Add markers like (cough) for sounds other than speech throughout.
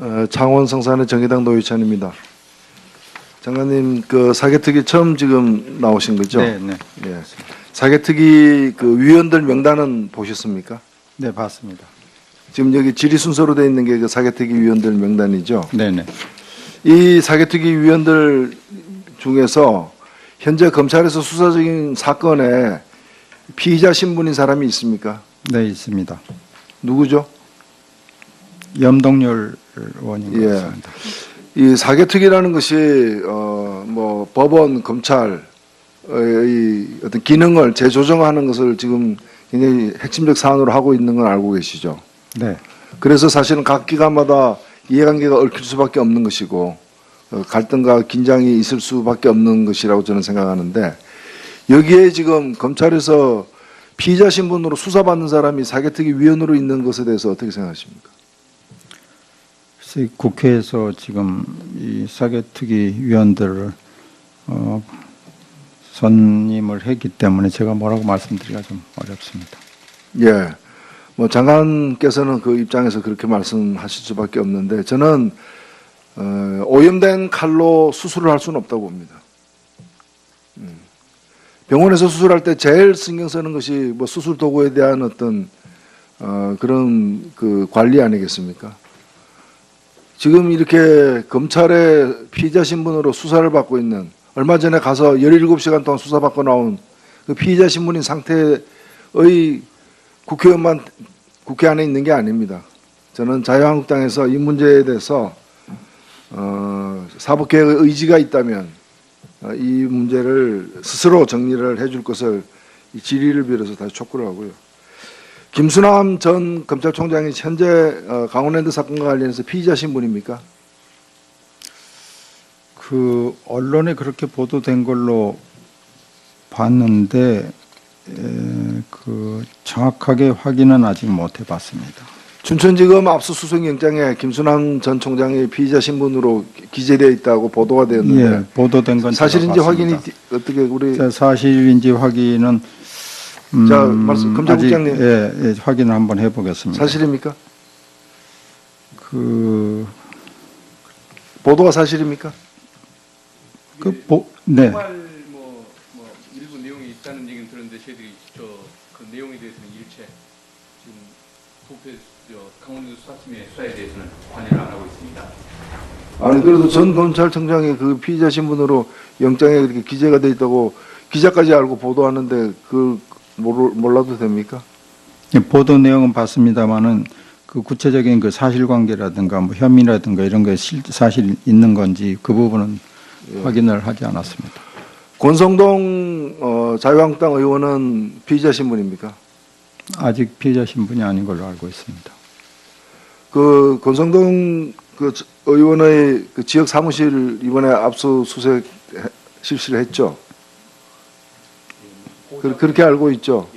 어, 창원 성산의 정의당 노유찬입니다. 장관님 그 사개특위 처음 지금 나오신 거죠? 네, 네. 예. 사개특위 그 위원들 명단은 보셨습니까? 네, 봤습니다. 지금 여기 질의 순서로 되어 있는 게 그 사개특위 위원들 명단이죠. 네, 네. 이 사개특위 위원들 중에서 현재 검찰에서 수사 중인 사건에 피의자 신분인 사람이 있습니까? 네, 있습니다. 누구죠? 염동열 의원인 것 예. 같습니다. 이 사개특위라는 것이 어 뭐 법원 검찰의 어떤 기능을 재조정하는 것을 지금 굉장히 핵심적 사안으로 하고 있는 건 알고 계시죠. 네. 그래서 사실은 각 기관마다 이해관계가 얽힐 수밖에 없는 것이고 어, 갈등과 긴장이 있을 수밖에 없는 것이라고 저는 생각하는데 여기에 지금 검찰에서 피의자 신분으로 수사받는 사람이 사개특위 위원으로 있는 것에 대해서 어떻게 생각하십니까? 국회에서 지금 이 사개특위 위원들을 어, 선임을 했기 때문에 제가 뭐라고 말씀드리기가 좀 어렵습니다. 예. 뭐 장관께서는 그 입장에서 그렇게 말씀하실 수밖에 없는데 저는 어, 오염된 칼로 수술을 할 수는 없다고 봅니다. 음. 병원에서 수술할 때 제일 신경 쓰는 것이 뭐 수술 도구에 대한 어떤 어, 그런 그 관리 아니겠습니까? 지금 이렇게 검찰의 피의자 신분으로 수사를 받고 있는 얼마 전에 가서 17시간 동안 수사받고 나온 그 피의자 신분인 상태의 국회의원만 국회 안에 있는 게 아닙니다. 저는 자유한국당에서 이 문제에 대해서 어, 사법개혁의 의지가 있다면 어, 이 문제를 스스로 정리를 해줄 것을 이 질의를 빌어서 다시 촉구를 하고요. 김수남 전 검찰총장이 현재 어, 강원랜드 사건과 관련해서 피의자 신분입니까? 그 언론에 그렇게 보도된 걸로 봤는데 에, 그 정확하게 확인은 아직 못 해봤습니다. 춘천지검 압수수색 영장에 김수남 전 총장이 피의자 신분으로 기재되어 있다고 보도가 되었는데 예, 보도된 건 사실인지 확인이 어떻게 우리 자, 사실인지 확인은 음, 자, 말씀- 검찰국장님. 예, 예, 확인을 한번 해보겠습니다. 사실입니까? 그, 보도가 사실입니까? 그 보, 네, 정말 뭐, 뭐 일부 내용이 있다는 얘기는 들었는데 저희들이 저그 내용에 대해서는 일체 지금 부패 저 강원도 수사팀의 수사에 대해서는 관여를 안 하고 있습니다. 아니 그래도 전 검찰청장이 그 피의자 신분으로 영장에 그렇게 기재가 돼 있다고 기자까지 알고 보도하는데 그 모르, 몰라도 됩니까? 예, 보도 내용은 봤습니다만은 그 구체적인 그 사실관계라든가 뭐 혐의라든가 이런 게 실, 사실 있는 건지 그 부분은 예. 확인을 하지 않았습니다. 권성동 어, 자유한국당 의원은 피의자 신분입니까? 아직 피해자 신분이 아닌 걸로 알고 있습니다. 그 권성동 그 저- 의원의 그 지역 사무실 이번에 압수수색 해- 실시를 했죠. 그, 그렇게 알고 있죠.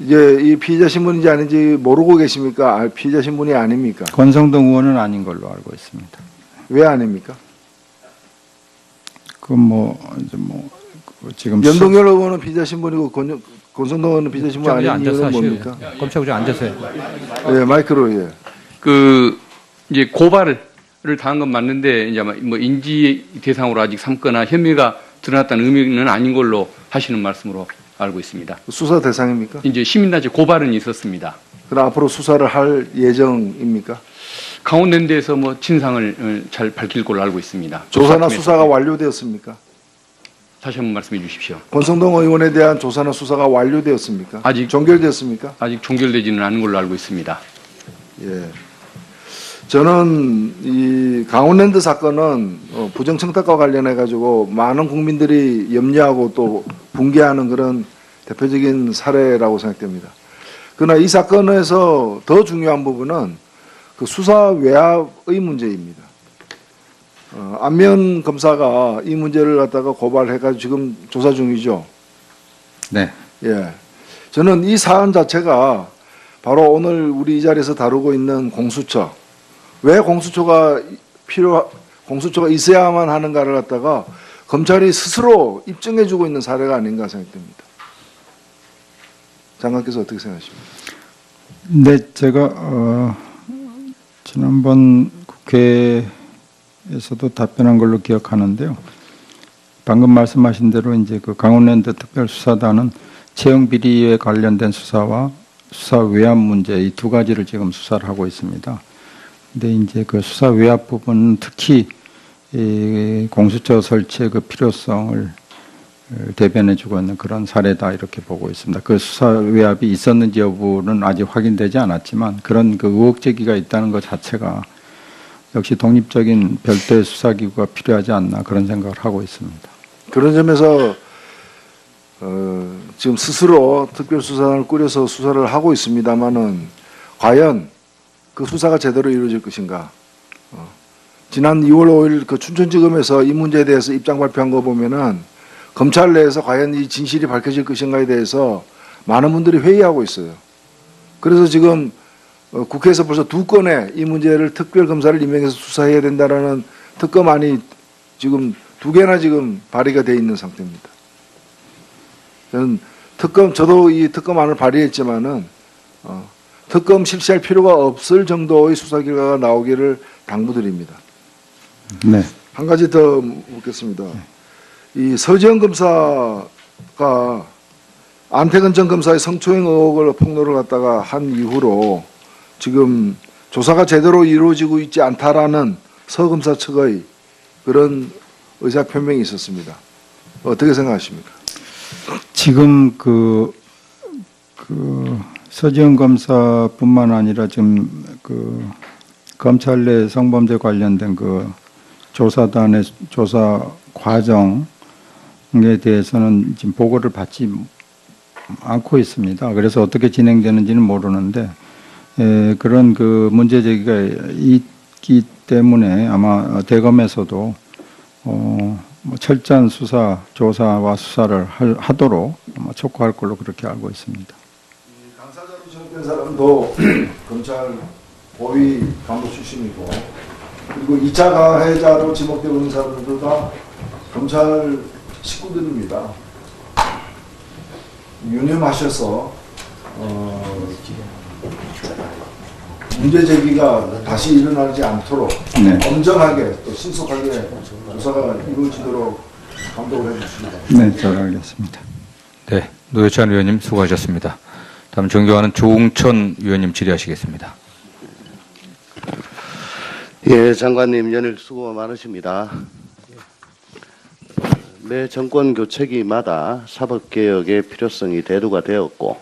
예, 이제 이 피의자 신분인지 아닌지 모르고 계십니까? 아, 피의자 신분이 아닙니까? 권성동 의원은 아닌 걸로 알고 있습니다. 왜 아닙니까? 그뭐 이제 뭐그 지금 연동열 의원은 피의자 신분이고 권, 권성동 의원은 피의자 신분 아닌 이유는. 뭡니까? 검찰국장 앉으세요. 예, 마이크로 예. 그 이제 고발 을 당한 건 맞는데 이제 뭐 인지 대상으로 아직 삼거나 혐의가 드러났다는 의미는 아닌 걸로 하시는 말씀으로 알고 있습니다. 수사 대상입니까? 이제 시민단체 고발은 있었습니다. 그럼 앞으로 수사를 할 예정입니까? 강원랜드에서 뭐 진상을 어, 잘 밝힐 걸로 알고 있습니다. 조사나. 수사가 완료되었습니까? 다시 한번 말씀해 주십시오. 권성동 의원에 대한 조사나 수사가 완료되었습니까? 아직- 종결되었습니까? 아직 종결되지는 않은 걸로 알고 있습니다. 예. 저는 이 강원랜드 사건은 어, 부정청탁과 관련해 가지고 많은 국민들이 염려하고 또 붕괴하는 그런 대표적인 사례라고 생각됩니다. 그러나 이 사건에서 더 중요한 부분은 그 수사 외압의 문제입니다. 어, 안면 검사가 이 문제를 갖다가 고발해가지고 지금 조사 중이죠. 네. 예. 저는 이 사안 자체가 바로 오늘 우리 이 자리에서 다루고 있는 공수처. 왜 공수처가 필요, 공수처가 있어야만 하는가를 갖다가 검찰이 스스로 입증해주고 있는 사례가 아닌가 생각됩니다. 장관께서 어떻게 생각하십니까? 네, 제가 어, 지난번 국회에서도 답변한 걸로 기억하는데요. 방금 말씀하신 대로 이제 그 강원랜드 특별수사단은 채용 비리에 관련된 수사와 수사 외압 문제 이 두 가지를 지금 수사를 하고 있습니다. 근데 이제 그 수사 외압 부분 특히 이 공수처 설치의 그 필요성을 대변해주고 있는 그런 사례다 이렇게 보고 있습니다. 그 수사 외압이 있었는지 여부는 아직 확인되지 않았지만 그런 그 의혹 제기가 있다는 것 자체가 역시 독립적인 별도의 수사기구가 필요하지 않나 그런 생각을 하고 있습니다. 그런 점에서 어, 지금 스스로 특별수사단을 꾸려서 수사를 하고 있습니다만은 과연 그 수사가 제대로 이루어질 것인가? 어, 지난 2월 5일 그 춘천지검에서 이 문제에 대해서 입장 발표한 거 보면은 검찰 내에서 과연 이 진실이 밝혀질 것인가에 대해서 많은 분들이 회의하고 있어요. 그래서 지금 어, 국회에서 벌써 두 건의 이 문제를 특별검사를 임명해서 수사해야 된다라는 특검안이 지금 두 개나 지금 발의가 돼 있는 상태입니다. 저는 특검 저도 이 특검안을 발의했지만은 어, 특검 실시할 필요가 없을 정도의 수사 결과가 나오기를 당부드립니다. 네. 한 가지 더 묻겠습니다. 이 서지영 검사가 안태근 전 검사의 성추행 의혹을 폭로를 갖다가 한 이후로 지금 조사가 제대로 이루어지고 있지 않다라는 서 검사 측의 그런 의사 표명이 있었습니다. 어떻게 생각하십니까? 지금 그, 그 서지영 검사뿐만 아니라 지금 그 검찰 내 성범죄 관련된 그 조사단의 조사 과정에 대해서는 지금 보고를 받지 않고 있습니다. 그래서 어떻게 진행되는지는 모르는데 에, 그런 그 문제 제기가 있기 때문에 아마 대검에서도 어, 뭐 철저한 수사 조사와 수사를 할- 하도록 아마 촉구할 걸로 그렇게 알고 있습니다. 지목된 사람도 (clears throat) 검찰 고위 간부 출신이고 그리고 2차 가해자로 지목되고 있는 사람들도 다 검찰 식구들입니다. 유념하셔서 어, 문제 제기가 다시 일어나지 않도록 네. 엄정하게 또 신속하게 조사가 이루어지도록 감독을 해주십니다. 네, 잘 알겠습니다. 네, 노회찬 의원님 수고하셨습니다. 다음 존경하는 조웅천 의원님 질의하시겠습니다. 예, 장관님 연일 수고 많으십니다. 매 정권 교체기마다 사법 개혁의 필요성이 대두가 되었고,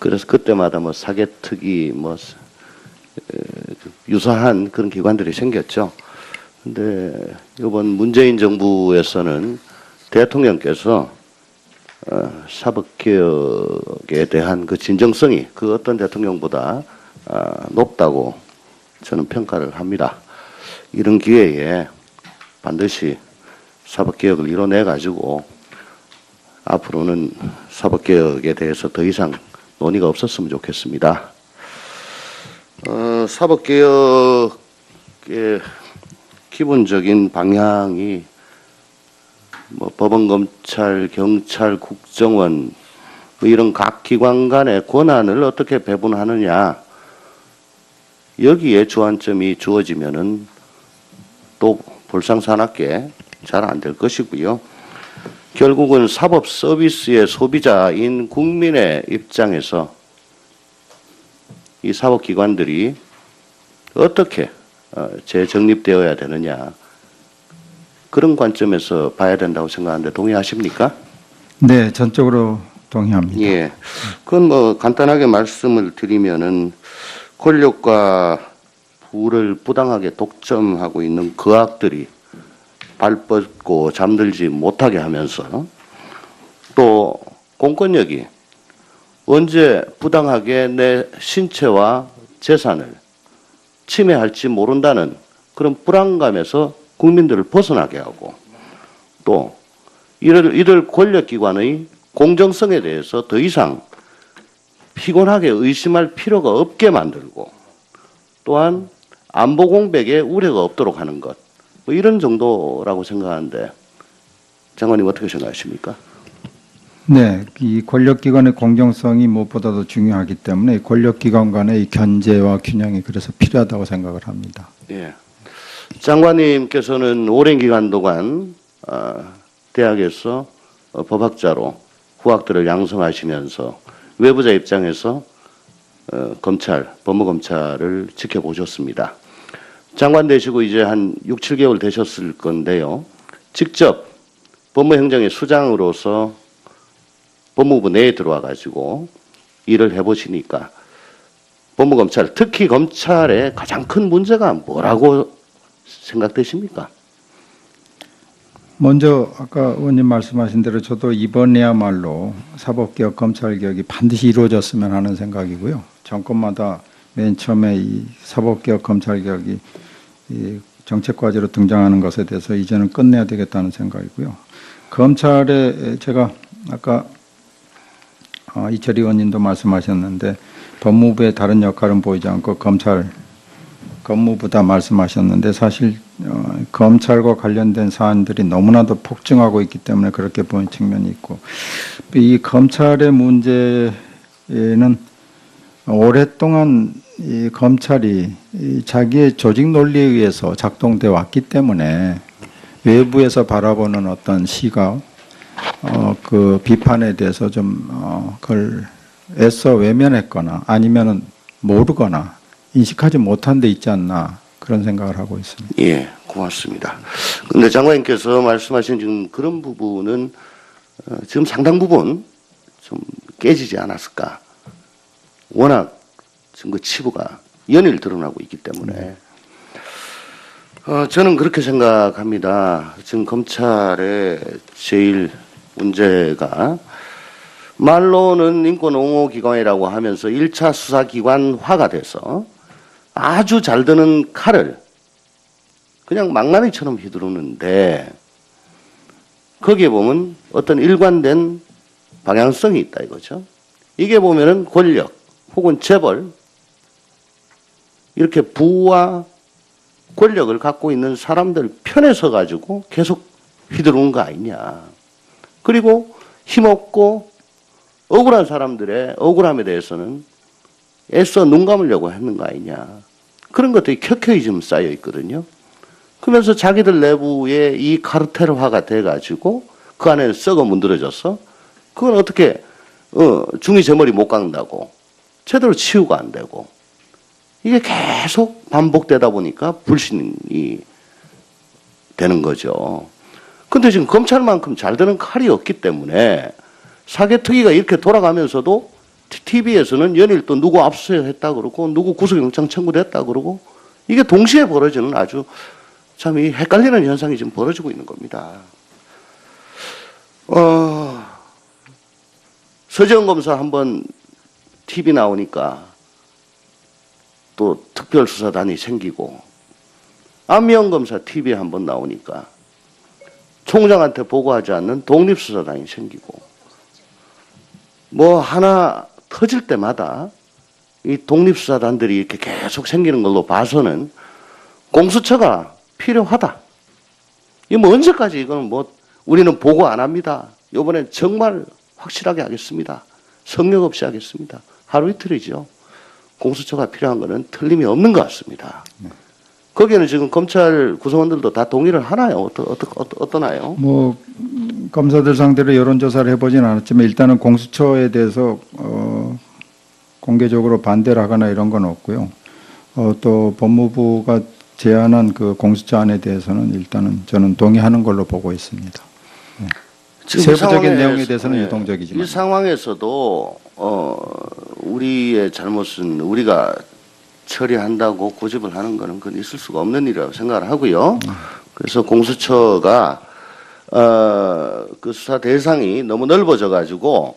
그래서 그때마다 뭐 사개특위, 뭐 에, 유사한 그런 기관들이 생겼죠. 근데 이번 문재인 정부에서는 대통령께서 어, 사법개혁에 대한 그 진정성이 그 어떤 대통령보다 아, 높다고 저는 평가를 합니다. 이런 기회에 반드시 사법개혁을 이뤄내 가지고 앞으로는 사법개혁에 대해서 더 이상 논의가 없었으면 좋겠습니다. 어, 사법개혁의 기본적인 방향이 뭐 법원, 검찰, 경찰, 국정원 뭐 이런 각 기관 간의 권한을 어떻게 배분하느냐 여기에 주안점이 주어지면은 또 볼상사납게 잘 안 될 것이고요. 결국은 사법 서비스의 소비자인 국민의 입장에서 이 사법기관들이 어떻게 어, 재정립되어야 되느냐 그런 관점에서 봐야 된다고 생각하는데 동의하십니까? 네, 전적으로 동의합니다. 예. 그건 뭐 간단하게 말씀을 드리면은 권력과 부를 부당하게 독점하고 있는 그 악들이 발 뻗고 잠들지 못하게 하면서 또 공권력이 언제 부당하게 내 신체와 재산을 침해할지 모른다는 그런 불안감에서 국민들을 벗어나게 하고 또 이를, 이를 권력기관의 공정성에 대해서 더 이상 피곤하게 의심할 필요가 없게 만들고 또한 안보 공백에 우려가 없도록 하는 것. 뭐 이런 정도라고 생각하는데 장관님 어떻게 생각하십니까? 네, 이 권력기관의 공정성이 무엇보다도 중요하기 때문에 권력기관 간의 이 견제와 균형이 그래서 필요하다고 생각을 합니다. 예. 장관님께서는 오랜 기간 동안 어, 대학에서 어, 법학자로 후학들을 양성하시면서 외부자 입장에서 어, 검찰, 법무검찰을 지켜보셨습니다. 장관 되시고 이제 한 6, 7개월 되셨을 건데요. 직접 법무행정의 수장으로서 법무부 내에 들어와 가지고 일을 해보시니까 법무검찰, 특히 검찰의 가장 큰 문제가 뭐라고 생각되십니까? 먼저 아까 의원님 말씀하신 대로 저도 이번에야말로 사법개혁 검찰개혁이 반드시 이루어졌으면 하는 생각이고요. 정권마다 맨 처음에 이 사법개혁 검찰개혁이 이 정책 과제로 등장하는 것에 대해서 이제는 끝내야 되겠다는 생각이고요. 검찰에 제가 아까 어, 이철희 의원님도 말씀하셨는데 법무부의 다른 역할은 보이지 않고 검찰 법무부다 말씀하셨는데 사실 어, 검찰과 관련된 사안들이 너무나도 폭증하고 있기 때문에 그렇게 보는 측면이 있고 이 검찰의 문제는 오랫동안 이 검찰이 이 자기의 조직 논리에 의해서 작동돼 왔기 때문에 외부에서 바라보는 어떤 시각, 어, 그 비판에 대해서 좀 어, 그걸 애써 외면했거나 아니면은 모르거나 인식하지 못한 데 있지 않나 그런 생각을 하고 있습니다. 예, 고맙습니다. 근데 장관님께서 말씀하신 지금 그런 부분은 어, 지금 상당 부분 좀 깨지지 않았을까. 워낙 지금 그 치부가 연일 드러나고 있기 때문에. 어, 저는 그렇게 생각합니다. 지금 검찰의 제일 문제가 말로는 인권옹호기관이라고 하면서 1차 수사기관화가 돼서 아주 잘 드는 칼을 그냥 망나니처럼 휘두르는데 거기에 보면 어떤 일관된 방향성이 있다 이거죠. 이게 보면은 권력 혹은 재벌 이렇게 부와 권력을 갖고 있는 사람들 편에 서 가지고 계속 휘두르는 거 아니냐. 그리고 힘없고 억울한 사람들의 억울함에 대해서는 애써 눈 감으려고 했는 거 아니냐. 그런 것들이 켜켜이 좀 쌓여 있거든요. 그러면서 자기들 내부에 이 카르텔화가 돼가지고 그 안에 썩어 문드러져서 그건 어떻게 어, 중이 제 머리 못 깎는다고 제대로 치유가 안 되고 이게 계속 반복되다 보니까 불신이 되는 거죠. 근데 지금 검찰만큼 잘 되는 칼이 없기 때문에 사개특위가 이렇게 돌아가면서도 TV에서는 연일 또 누구 압수수색했다 그러고 누구 구속영장 청구됐다 그러고 이게 동시에 벌어지는 아주 참 이 헷갈리는 현상이 지금 벌어지고 있는 겁니다. 어, 서지영 검사 한번 TV 나오니까 또 특별수사단이 생기고 안미영 검사 TV에 한번 나오니까 총장한테 보고하지 않는 독립수사단이 생기고 뭐 하나 터질 때마다 이 독립수사단들이 이렇게 계속 생기는 걸로 봐서는 공수처가 필요하다. 이뭐 언제까지 이거는 뭐 우리는 보고 안 합니다. 이번엔 정말 확실하게 하겠습니다. 성역 없이 하겠습니다. 하루 이틀이죠. 공수처가 필요한 거는 틀림이 없는 것 같습니다. 거기에는 지금 검찰 구성원들도 다 동의를 하나요? 어떠, 어떠, 어떠, 어떠나요? 뭐 음, 검사들 상대로 여론조사를 해보진 않았지만 일단은 공수처에 대해서 어, 공개적으로 반대를 하거나 이런 건 없고요. 어, 또 법무부가 제안한 그 공수처안에 대해서는 일단은 저는 동의하는 걸로 보고 있습니다. 이 세부적인 내용에 대해서는 네. 유동적이지만. 이 상황에서도 어 우리의 잘못은 우리가 처리한다고 고집을 하는 거는 그건 있을 수가 없는 일이라고 생각을 하고요. 그래서 공수처가 어 그 수사 대상이 너무 넓어져 가지고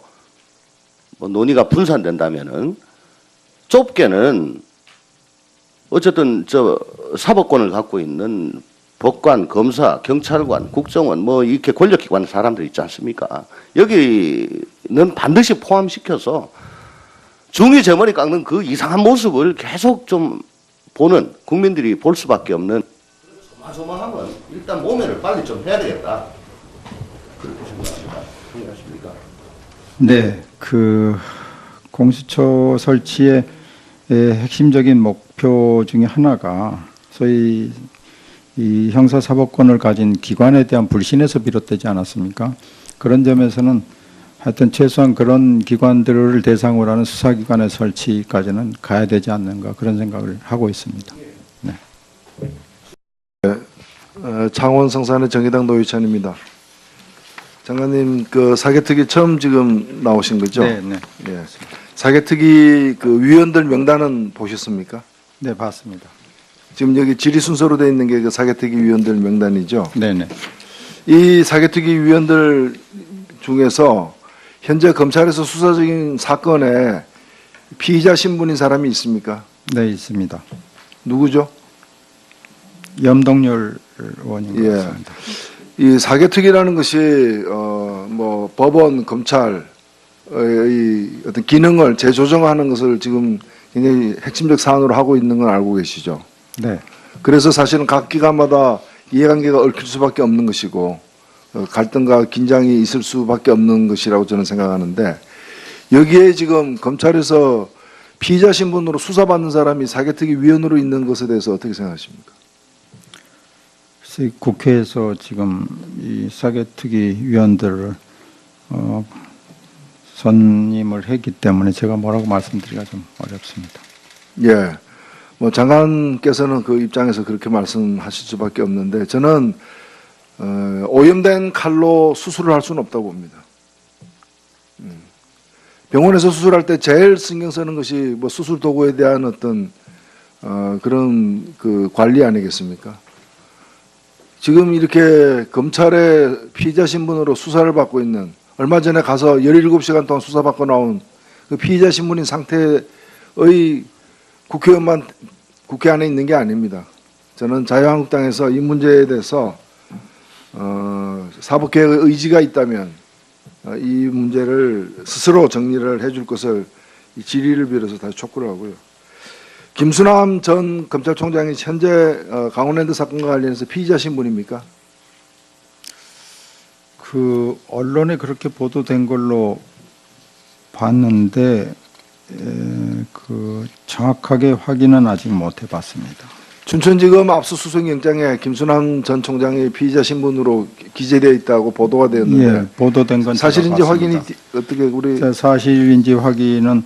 뭐 논의가 분산된다면은 좁게는 어쨌든 저 사법권을 갖고 있는 법관, 검사, 경찰관, 국정원 뭐 이렇게 권력기관 사람들 있지 않습니까? 여기는 반드시 포함시켜서 중위 제 머리 깎는 그 이상한 모습을 계속 좀 보는 국민들이 볼 수밖에 없는 소마소마하면 일단 모면을 빨리 좀 해야 되겠다. 그렇게 생각합니다. 생각하십니까? 네, 그 공수처 설치의 에, 핵심적인 목표 중에 하나가 소위 이 형사사법권을 가진 기관에 대한 불신에서 비롯되지 않았습니까? 그런 점에서는 하여튼 최소한 그런 기관들을 대상으로 하는 수사기관의 설치까지는 가야 되지 않는가 그런 생각을 하고 있습니다. 어, 창원 성산의 정의당 노유찬입니다. 장관님 그 사개특위 처음 지금 나오신 거죠? 네, 네, 예. 사개특위 그 위원들 명단은 보셨습니까? 네, 봤습니다. 지금 여기 질의 순서로 돼 있는 게 그 사개특위 위원들 명단이죠. 네, 네. 이 사개특위 위원들 중에서 현재 검찰에서 수사적인 사건에 피의자 신분인 사람이 있습니까? 네, 있습니다. 누구죠? 염동열 의원인 것 예. 같습니다. 이 사개특위라는 것이 어 뭐 법원 검찰의 어떤 기능을 재조정하는 것을 지금 굉장히 핵심적 사안으로 하고 있는 걸 알고 계시죠. 네, 그래서 사실은 각 기관마다 이해관계가 얽힐 수밖에 없는 것이고 어, 갈등과 긴장이 있을 수밖에 없는 것이라고 저는 생각하는데 여기에 지금 검찰에서 피의자 신분으로 수사받는 사람이 사개특위 위원으로 있는 것에 대해서 어떻게 생각하십니까? 국회에서 지금 이 사개특위 위원들을 어, 선임을 했기 때문에 제가 뭐라고 말씀드리기가 좀 어렵습니다. 예. 뭐 장관께서는 그 입장에서 그렇게 말씀하실 수밖에 없는데 저는 어, 오염된 칼로 수술을 할 수는 없다고 봅니다. 음. 병원에서 수술할 때 제일 신경 쓰는 것이 뭐 수술 도구에 대한 어떤 어, 그런 그 관리 아니겠습니까? 지금 이렇게 검찰의 피의자 신분으로 수사를 받고 있는 얼마 전에 가서 17시간 동안 수사받고 나온 그 피의자 신분인 상태의 국회의원만 국회 안에 있는 게 아닙니다. 저는 자유한국당에서 이 문제에 대해서 어, 사법개혁의 의지가 있다면 어, 이 문제를 스스로 정리를 해줄 것을 이 질의를 빌어서 다시 촉구를 하고요. 김수남 전 검찰총장이 현재 어, 강원랜드 사건과 관련해서 피의자 신분입니까? 그 언론에 그렇게 보도된 걸로 봤는데 에, 그 정확하게 확인은 아직 못 해봤습니다. 춘천지검 압수수색 영장에 김수남 전 총장이 피의자 신분으로 기재되어 있다고 보도가 되었는데 예, 보도된 건 사실인지 확인이 어떻게 우리 자, 사실인지 확인은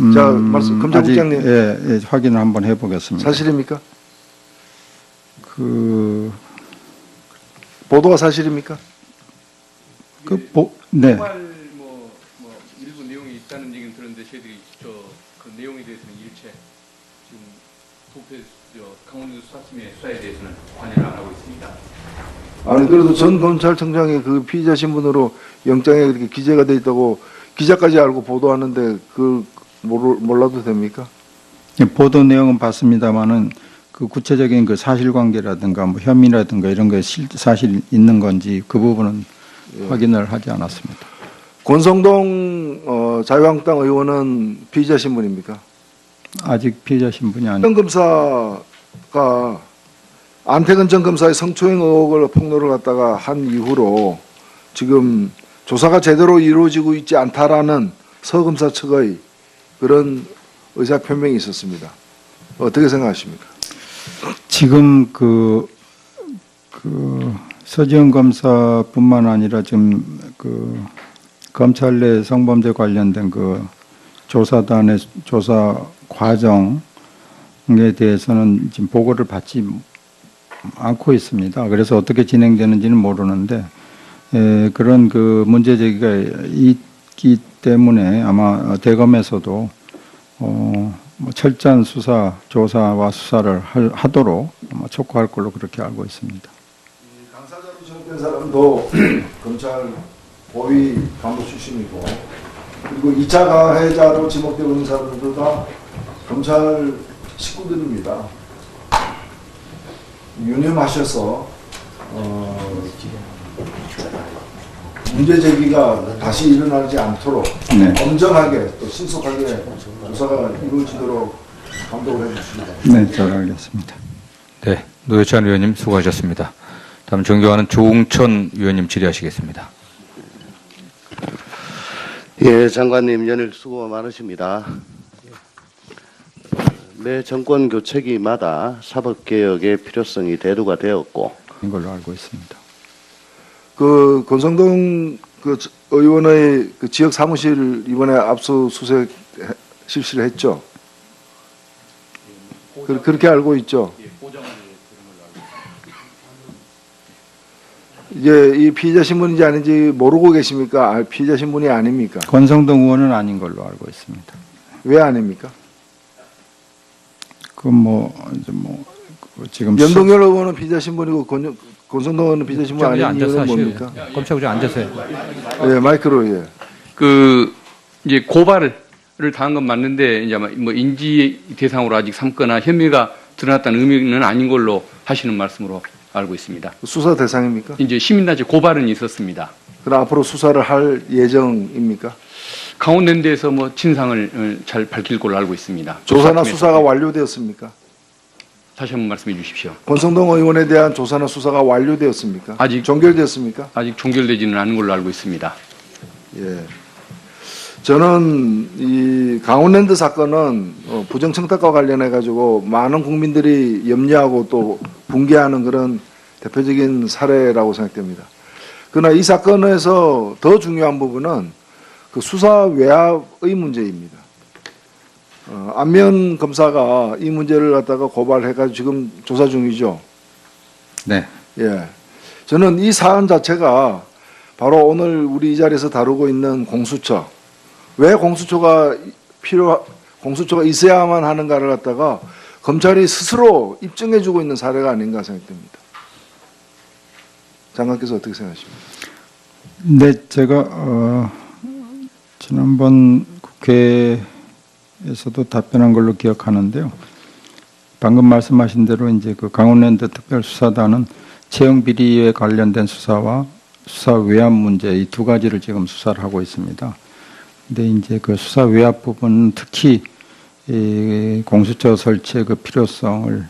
음, 자, 말씀- 검찰국장님. 아직, 예, 예, 확인을 한번 해보겠습니다. 사실입니까? 그, 보도가 사실입니까? 그 보, 네, 정말 뭐, 뭐 일부 내용이 있다는 얘기는 들었는데 저희들이 저그 내용에 대해서는 일체 지금 부패 저 강원도 수사팀의 수사에 대해서는 관여를 안 하고 있습니다. 아니 그래도 전 검찰청장이 그 피의자 신분으로 영장에 그렇게 기재가 돼 있다고 기자까지 알고 보도하는데 그 모르, 몰라도 됩니까? 예, 보도 내용은 봤습니다만은 그 구체적인 그 사실관계라든가 뭐 혐의라든가 이런 게 실, 사실 있는 건지 그 부분은 예. 확인을 하지 않았습니다. 권성동 어, 자유한국당 의원은 피의자 신분입니까? 아직 피해자 신분이 아니. 전 검사가 안태근 전 검사의 성추행 의혹을 폭로를 갖다가 한 이후로 지금 조사가 제대로 이루어지고 있지 않다라는 서 검사 측의 그런 의사 표명이 있었습니다. 어떻게 생각하십니까? 지금 그, 그 서지현 검사뿐만 아니라 지금 그 검찰 내 성범죄 관련된 그 조사단의 조사 과정에 대해서는 지금 보고를 받지 않고 있습니다. 그래서 어떻게 진행되는지는 모르는데 에, 그런 그 문제 제기가 있기 때문에 아마 대검에서도 어, 뭐 철저한 수사 조사와 수사를 할- 하도록 촉구할 걸로 그렇게 알고 있습니다. 강사자로 지목된 사람도 (clears throat) 검찰 고위 간부 출신이고 그리고 2차 가해자로 지목되고 있는 사람들도 다 검찰 식구들입니다. 유념하셔서 어, 문제 제기가 다시 일어나지 않도록 네. 엄정하게 또 신속하게 조사가 이루어지도록 감독을 해주십니다. 네, 잘 알겠습니다. 네, 노회찬 의원님 수고하셨습니다. 다음 존경하는 조웅천 의원님 질의하시겠습니다. 예, 장관님 연일 수고 많으십니다. 매 정권 교체기마다 사법 개혁의 필요성이 대두가 되었고 인 걸로 알고 있습니다. 그 권성동 그 저- 의원의 그 지역 사무실 이번에 압수수색 해- 실시를 했죠. 그, 그렇게 알고 있죠. 이제 이 피의자 신분인지 아닌지 모르고 계십니까? 아, 피의자 신분이 아닙니까? 권성동 의원은 아닌 걸로 알고 있습니다. 왜 아닙니까? 그뭐 이제 뭐그 지금 연동열 의원은 피의자 신분이고 권, 권성동 의원은 피의자 신분 그냥 아닌 이유는. 뭡니까? 검찰국장 앉으세요. 예, 마이크로 예. 그 이제 고발을 당한 건 맞는데 이제 아마 뭐 인지 대상으로 아직 삼거나 혐의가 드러났다는 의미는 아닌 걸로 하시는 말씀으로 알고 있습니다. 수사 대상입니까? 이제 시민단체 고발은 있었습니다. 그럼 앞으로 수사를 할 예정입니까? 강원랜드에서 뭐 진상을 어, 잘 밝힐 걸로 알고 있습니다. 조사나. 수사가 완료되었습니까? 다시 한번 말씀해 주십시오. 권성동 의원에 대한 조사나 수사가 완료되었습니까? 아직- 종결되었습니까? 아직 종결되지는 않은 걸로 알고 있습니다. 예. 저는 이 강원랜드 사건은 어, 부정청탁과 관련해 가지고 많은 국민들이 염려하고 또 붕괴하는 그런 대표적인 사례라고 생각됩니다. 그러나 이 사건에서 더 중요한 부분은 그 수사 외압의 문제입니다. 어, 안면 검사가 이 문제를 갖다가 고발해가지고 지금 조사 중이죠. 네. 예. 저는 이 사안 자체가 바로 오늘 우리 이 자리에서 다루고 있는 공수처. 왜 공수처가 필요, 공수처가 있어야만 하는가를 갖다가 검찰이 스스로 입증해주고 있는 사례가 아닌가 생각됩니다. 장관께서 어떻게 생각하십니까? 네, 제가 어, 지난번 국회 에서도 답변한 걸로 기억하는데요. 방금 말씀하신 대로 이제 그 강원랜드 특별수사단은 채용 비리에 관련된 수사와 수사 외압 문제 이 두 가지를 지금 수사를 하고 있습니다. 근데 이제 그 수사 외압 부분은 특히 이 공수처 설치의 그 필요성을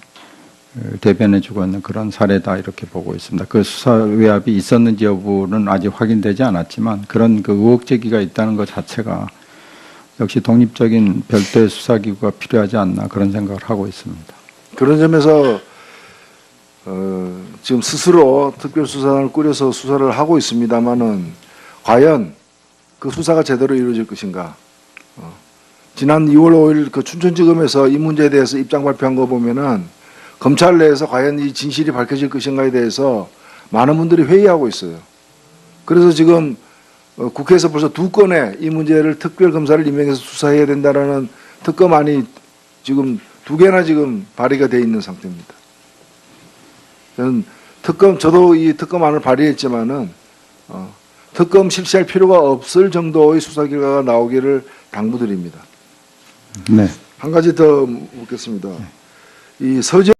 대변해주고 있는 그런 사례다 이렇게 보고 있습니다. 그 수사 외압이 있었는지 여부는 아직 확인되지 않았지만 그런 그 의혹 제기가 있다는 것 자체가 역시 독립적인 별도의 수사기구가 필요하지 않나 그런 생각을 하고 있습니다. 그런 점에서 어, 지금 스스로 특별수사단을 꾸려서 수사를 하고 있습니다만은 과연 그 수사가 제대로 이루어질 것인가? 어, 지난 2월 5일 그 춘천지검에서 이 문제에 대해서 입장 발표한 거 보면은 검찰 내에서 과연 이 진실이 밝혀질 것인가에 대해서 많은 분들이 회의하고 있어요. 그래서 지금 어, 국회에서 벌써 두 건의 이 문제를 특별 검사를 임명해서 수사해야 된다라는 특검안이 지금 두 개나 지금 발의가 돼 있는 상태입니다. 저는 특검 저도 이 특검안을 발의했지만은 어, 특검 실시할 필요가 없을 정도의 수사 결과가 나오기를 당부드립니다. 네. 한 가지 더 묻겠습니다. 이 서재